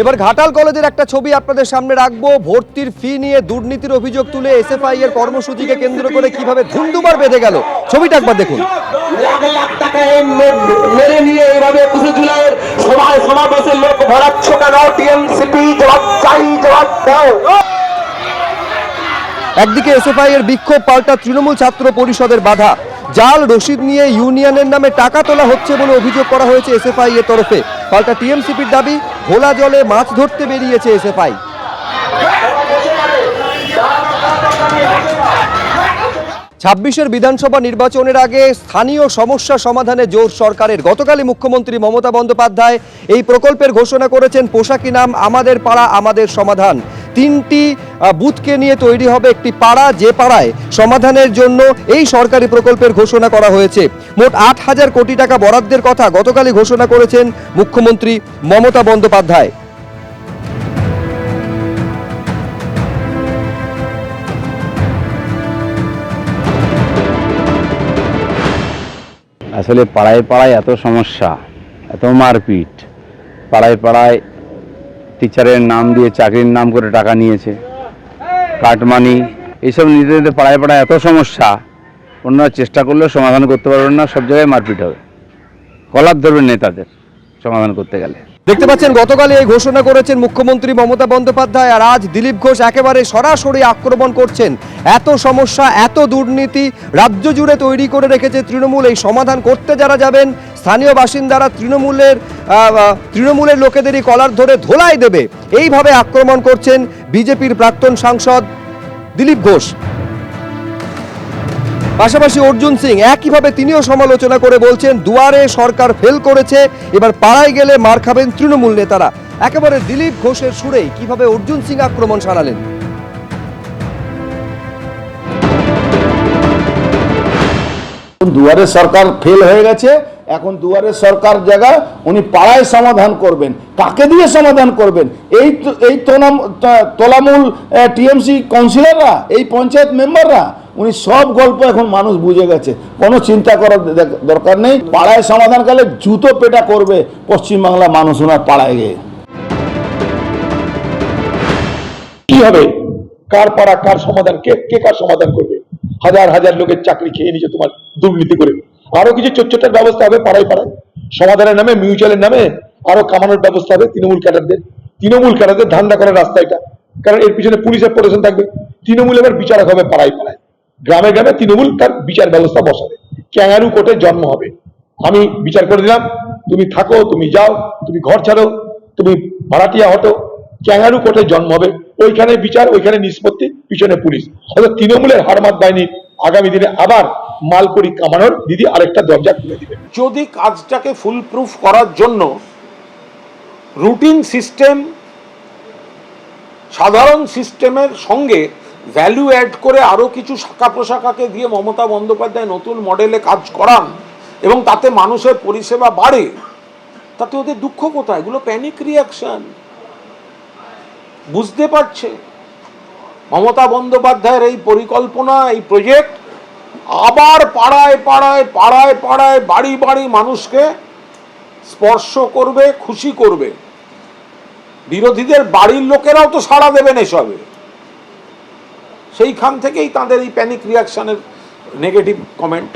এবার ঘাটাল কলেজের একটা ছবি আপনাদের সামনে রাখব। ভর্তির ফি নিয়ে দুর্নীতির অভিযোগ তুলে এসএফআই এর কর্মসূচিকে কেন্দ্র করে কীভাবে ধুন্দুমার বেঁধে গেল। ছবিটা একবার দেখুন। লাখ লাখ টাকা এই মেরে নিয়ে এইভাবে একুশে জুলাইয়ের সভায় সমাবেশের লোক ভরাচ্ছ কেন? টিএমসিপি জবাব চাই জবাব দাও। একদিকে এসএফআই এর বিক্ষোভ পাল্টা তৃণমূল ছাত্র পরিষদের বাধা। জাল রসিদ নিয়ে ইউনিয়নের নামে টাকা তোলা হচ্ছে বলে অভিযোগ করা হয়েছে এসএফআই এর তরফে। পাল্টা টিএমসিপির দাবি ভোলা জলে মাছ ধরতে বেরিয়েছে এসএফআই। ছাব্বিশের বিধানসভা নির্বাচনের আগে স্থানীয় সমস্যা সমাধানে জোর সরকারের। গতকালই মুখ্যমন্ত্রী মমতা বন্দ্যোপাধ্যায় এই প্রকল্পের ঘোষণা করেছেন, পোশাকি নাম, আমাদের পাড়া, আমাদের সমাধান। তিনটি বুথকে নিয়ে তৈরি হবে একটি পাড়া, যে পাড়ায় সমাধানের জন্য এই সরকারি প্রকল্পের ঘোষণা করা হয়েছে। মোট আট হাজার কোটি টাকা বরাদ্দের কথা গতকালই ঘোষণা করেছেন মুখ্যমন্ত্রী মমতা বন্দ্যোপাধ্যায়। আসলে পাড়ায় পাড়ায় এত সমস্যা, এত মারপিট, পাড়ায় পাড়ায় টিচারের নাম দিয়ে চাকরির নাম করে টাকা নিয়েছে কাটমানি এইসব নিতে নিতে পাড়ায় পাড়ায় এত সমস্যা। ওনারা চেষ্টা করলেও সমাধান করতে পারবেন না, সব জায়গায় মারপিট হবে। কলাপ ধরবেন নেতাদের সমাধান করতে গেলে। দেখতে পাচ্ছেন গতকাল এই ঘোষণা করেছেন মুখ্যমন্ত্রী মমতা বন্দ্যোপাধ্যায় আর আজ দিলীপ ঘোষ একেবারে সরাসরি আক্রমণ করছেন। এত সমস্যা, এত দুর্নীতি রাজ্য জুড়ে তৈরি করে রেখেছে তৃণমূল, এই সমাধান করতে যারা যাবেন স্থানীয় বাসিন্দারা তৃণমূলের তৃণমূলের লোকেদেরই কলার ধরে ধোলাই দেবে। এইভাবে আক্রমণ করছেন বিজেপির প্রাক্তন সাংসদ দিলীপ ঘোষ। পাশাপাশি অর্জুন সিং, একইভাবে তিনিও সমালোচনা করে বলছেন, দুয়ারে সরকার ফেল করেছে, এবার পাড়ায় গেলে মার খাবেন তৃণমূল নেতারা। একেবারে দিলীপ ঘোষের সুরেই কীভাবে অর্জুন সিং আক্রমণ সারালেন? দুয়ারে সরকার ফেল হয়ে গেছে এখন দুয়ারে সরকার জায়গা, উনি পাড়ায় সমাধান করবেন। কাকে দিয়ে সমাধান করবেন? এই এই তোলাম- তোলামূল টিএমসি কাউন্সিলররা, এই পঞ্চায়েত মেম্বাররা, উনি সব গল্প এখন মানুষ বুঝে গেছে। কোনো চিন্তা করার দরকার নেই। পাড়ায় সমাধান করলে জুতো পেটা করবে পশ্চিমবাংলা মানুষ ওনার পাড়ায় গিয়ে। কি হবে? কার পাড়া, কার সমাধান? কে কে কার সমাধান করবে? হাজার হাজার লোকের চাকরি খেয়ে নিচ্ছে তোমার দুর্নীতি করে। আরও কিছু চোটচোটার ব্যবস্থা হবে পাড়ায় পাড়ায়। সমাধানের নামে মিউচুয়ালের নামে আরও কামানোর ব্যবস্থা হবে তৃণমূল ক্যাডারদের। তৃণমূল ক্যাডারদের ধান্দা করার রাস্তা এটা। কারণ এর পিছনে পুলিশের প্রোটেকশন থাকবে। তৃণমূল এবার বিচারক হবে পাড়ায় পাড়ায়। গ্রামে গ্রামে তৃণমূল তার বিচার ব্যবস্থা বসাবে। ক্যাঙ্গারু কোর্টের জন্ম হবে। আমি বিচার করে দিলাম। তুমি থাকো, তুমি যাও, তুমি ঘর ছাড়ো, তুমি ভাড়াটিয়া হটো। ক্যাঙ্গারু কোর্টের জন্ম হবে। ওইখানে বিচার, ওইখানে নিষ্পত্তি, পিছনে পুলিশ। অর্থাৎ তৃণমূলের হারমাত বাহিনী আগামী দিনে আবার মালকড়ি কামানোর দিদি আরেকটা দরজা খুলে দিবে। যদি কাজটাকে ফুল প্রুফ করার জন্য রুটিন সিস্টেম সাধারণ সিস্টেমের সঙ্গে ভ্যালু অ্যাড করে আরও কিছু শাখা প্রশাখাকে দিয়ে মমতা বন্দ্যোপাধ্যায় নতুন মডেলে কাজ করান এবং তাতে মানুষের পরিষেবা বাড়ে, তাতে ওদের দুঃখ কোথায়? এগুলো প্যানিক রিয়াকশন বুঝতে পারছে? মমতা বন্দ্যোপাধ্যায়ের এই পরিকল্পনা, এই প্রজেক্ট আবার পাড়ায় পাড়ায় পাড়ায় পাড়ায় বাড়ি বাড়ি মানুষকে স্পর্শ করবে, খুশি করবে। বিরোধীদের বাড়ির লোকেরাও তো সাড়া দেবেন এসবে। সেইখান থেকেই তাদের এই প্যানিক রিয়াকশনের নেগেটিভ কমেন্ট